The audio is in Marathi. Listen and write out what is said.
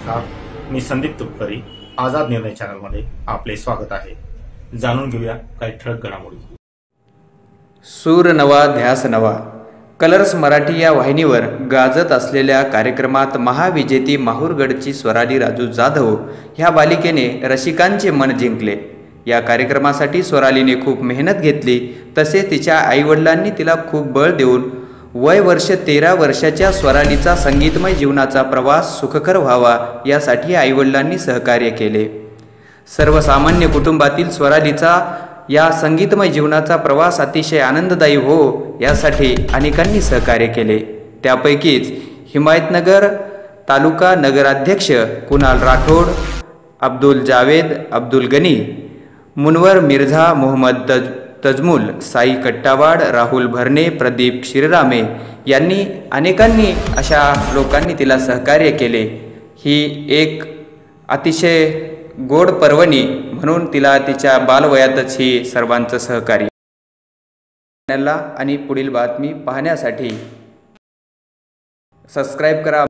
नमस्कार. मी संदीप तुपकरी आझाद निर्णय चॅनलमध्ये आपले स्वागत आहे. जाणून घेऊया काही ठळक घडामोडी. सूर नवा ध्यास नवा. कलर्स मराठी या वाहिनीवर गाजत असलेल्या कार्यक्रमात महाविजेती माहूरगडची स्वराली राजू जाधव ह्या बालिकेने रसिकांचे मन जिंकले. या कार्यक्रमासाठी स्वरालीने खूप मेहनत घेतली. तसेच तिच्या आईवडिलांनी तिला खूप बळ देऊन वय वर्ष तेरा वर्षाच्या स्वरालीचा संगीतमय जीवनाचा प्रवास सुखकर व्हावा यासाठी आईवडिलांनी सहकार्य केले. सर्वसामान्य कुटुंबातील स्वरालीचा या संगीतमय जीवनाचा प्रवास अतिशय आनंददायी हो यासाठी अनेकांनी सहकार्य केले. त्यापैकीच हिमायतनगर तालुका नगराध्यक्ष कुणाल राठोड अब्दुल जावेद अब्दुल गनी मुनवर मिर्झा मोहम्मद तज तजमूल साई कट्टावाड राहुल भरणे प्रदीप क्षीररामे यांनी अनेकांनी अशा लोकांनी तिला सहकार्य केले. ही एक अतिशय गोड पर्वणी म्हणून तिला तिच्या बालवयातच ही सर्वांचं सहकार्य. चॅनलला आणि पुढील बातमी पाहण्यासाठी सबस्क्राईब करा.